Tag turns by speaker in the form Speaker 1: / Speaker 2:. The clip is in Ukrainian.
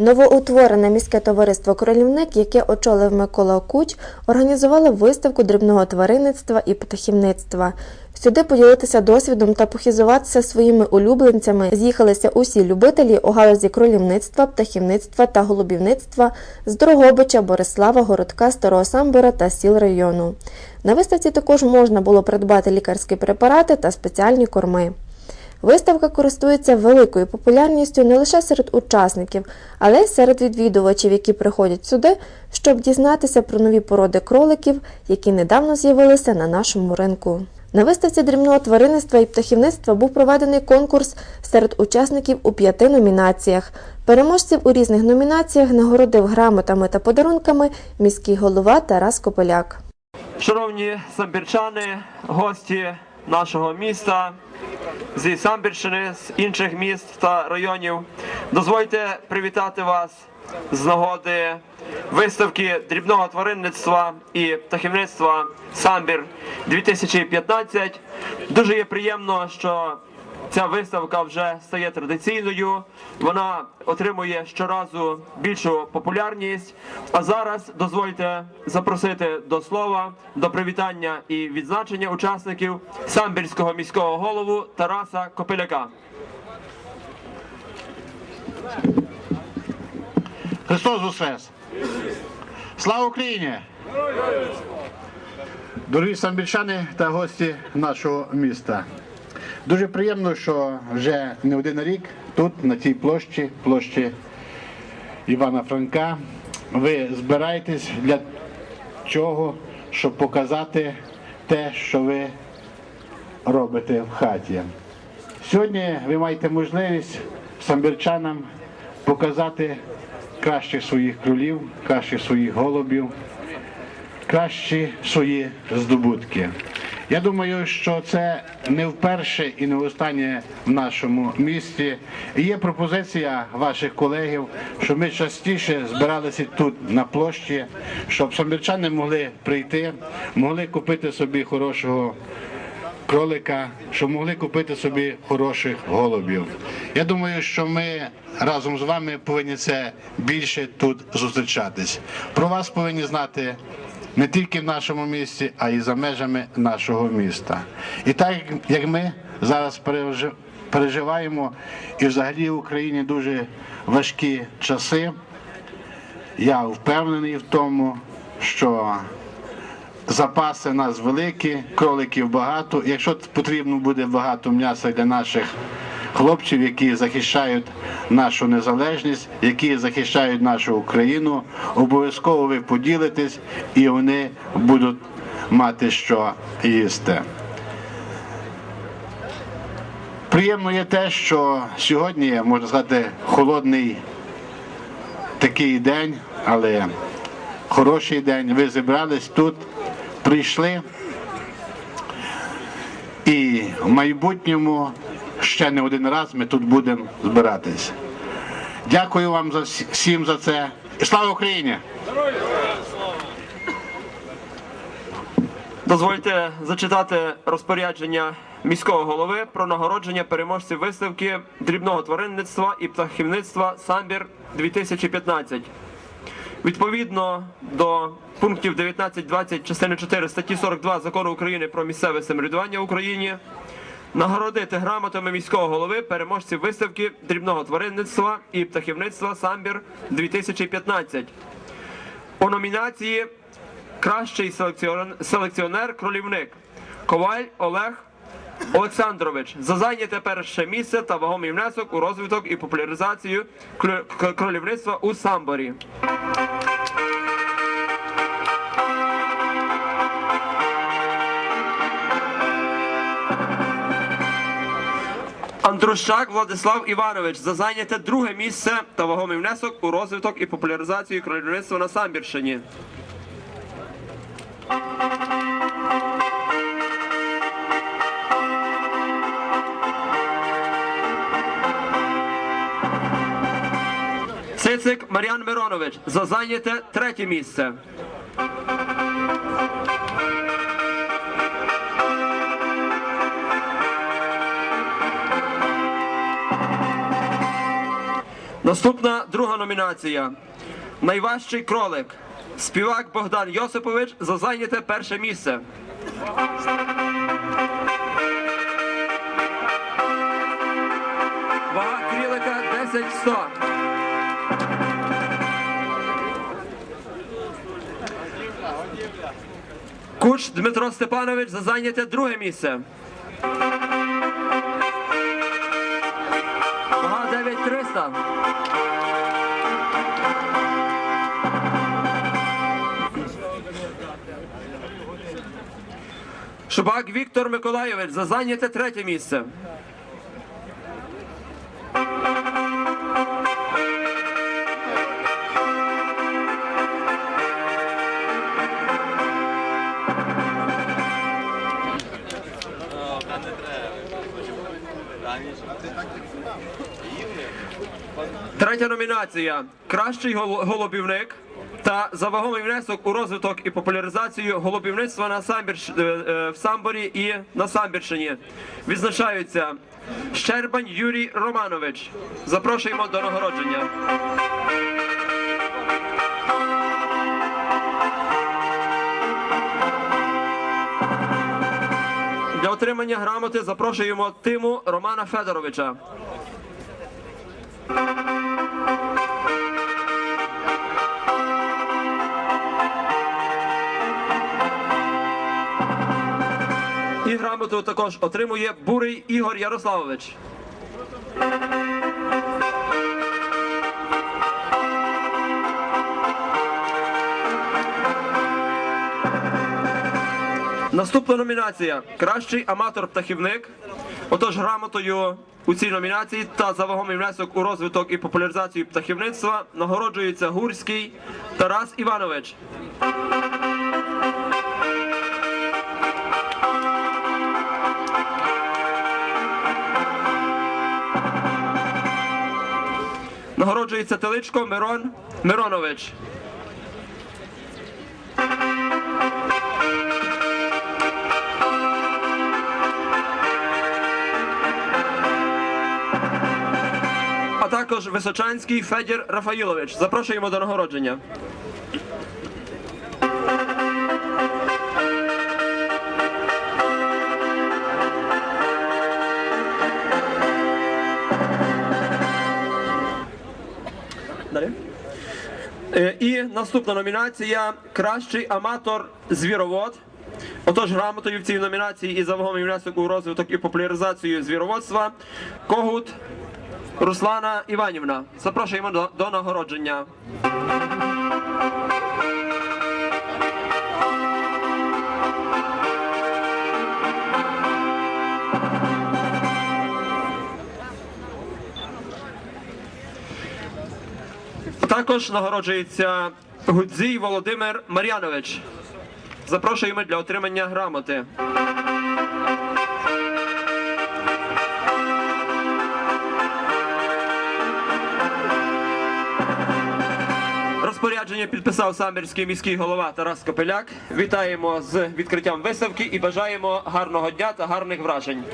Speaker 1: Новоутворене міське товариство Кролівник, яке очолив Микола Куч, організувало виставку дрібного тваринництва і птахівництва. Сюди поділитися досвідом та похизуватися своїми улюбленцями з'їхалися усі любителі у галузі кролівництва, птахівництва та голубівництва з Дрогобича, Борислава, Городка, Старого Самбора та сіл району. На виставці також можна було придбати лікарські препарати та спеціальні корми. Виставка користується великою популярністю не лише серед учасників, але й серед відвідувачів, які приходять сюди, щоб дізнатися про нові породи кроликів, які недавно з'явилися на нашому ринку. На виставці дрібного тваринництва і птахівництва був проведений конкурс серед учасників у п'яти номінаціях. Переможців у різних номінаціях нагородив грамотами та подарунками міський голова Тарас Кополяк.
Speaker 2: Шановні самбірчани, гості нашого міста зі Самбірщини, з інших міст та районів, дозвольте привітати вас з нагоди виставки дрібного тваринництва і птахівництва Самбір 2015. Дуже є приємно, що Ця виставка вже стає традиційною. Вона отримує щоразу більшу популярність. А зараз дозвольте запросити до слова, до привітання і відзначення учасників самбірського міського голову Тараса Копиляка.
Speaker 3: Христос Воскрес! Слава Україні! Дорогі самбірчани та гості нашого міста. Дуже приємно, що вже не один рік тут, на цій площі, площі Івана Франка, ви збираєтесь для чого, щоб показати те, що ви робите в хаті. Сьогодні ви маєте можливість самбірчанам показати кращих своїх кролів, кращих своїх голубів, кращі свої здобутки. Я думаю, що це не вперше і не останнє в нашому місті. Є пропозиція ваших колегів, щоб ми частіше збиралися тут на площі, щоб самбірчани могли прийти, могли купити собі хорошого кролика, щоб могли купити собі хороших голубів. Я думаю, що ми разом з вами повинні це більше тут зустрічатись. Про вас повинні знати не тільки в нашому місті, а й за межами нашого міста. І так як ми зараз переживаємо і взагалі в Україні дуже важкі часи, я впевнений в тому, що Запаси нас великі, кроликів багато. Якщо потрібно буде багато м'яса для наших хлопців, які захищають нашу незалежність, які захищають нашу Україну, обов'язково ви поділитесь і вони будуть мати що їсти. Приємно є те, що сьогодні, можна сказати, холодний такий день, але хороший день. Ви зібрались тут, прийшли. І в майбутньому ще не один раз ми тут будемо збиратись. Дякую вам за всім за це. І слава Україні!
Speaker 2: Дозвольте зачитати розпорядження міського голови про нагородження переможців виставки дрібного тваринництва і птахівництва Самбір 2015. Відповідно до пунктів 19-20 частини 4 статті 42 закону України про місцеве самоврядування в Україні нагородити грамотами міського голови переможців виставки дрібного тваринництва і птахівництва Самбір 2015. У номінації Кращий селекціонер, кролівник Коваль Олег Олександрович за зайняте перше місце та вагомий внесок у розвиток і популяризацію кролівництва у Самборі. Андрущак Владислав Іванович за зайняте друге місце та вагомий внесок у розвиток і популяризацію кролівництва на Самбірщині. Цицик Мар'ян Миронович за зайняте третє місце. Наступна друга номінація. Найважчий кролик. Співак Богдан Йосипович за зайняте перше місце. Вага крілика 10-100. Куч Дмитро Степанович за зайняте друге місце. 9300. Шубак Віктор Миколайович за зайняте третє місце. Третя номінація Кращий гол- голубівник та за вагомий внесок у розвиток і популяризацію голубівництва е, е, в Самборі і на Самбірщині. Відзначаються Щербань Юрій Романович. Запрошуємо до нагородження. Для отримання грамоти запрошуємо Тиму Романа Федоровича. Грамоту також отримує Бурий Ігор Ярославович. Наступна номінація Кращий аматор-птахівник. Отож, грамотою у цій номінації та за вагомий внесок у розвиток і популяризацію птахівництва нагороджується Гурський Тарас Іванович. Нагороджується Теличко Мирон Миронович. А також Височанський Федір Рафаїлович. Запрошуємо до нагородження. І наступна номінація Кращий аматор звіровод. Отож, грамотою в цій номінації і за вагомий внесок у розвиток і популяризацію звіроводства Когут Руслана Іванівна. Запрошуємо до, до нагородження. Також нагороджується Гудзій Володимир Мар'янович. Запрошуємо для отримання грамоти. Розпорядження підписав самбірський міський голова Тарас Копеляк. Вітаємо з відкриттям виставки і бажаємо гарного дня та гарних вражень.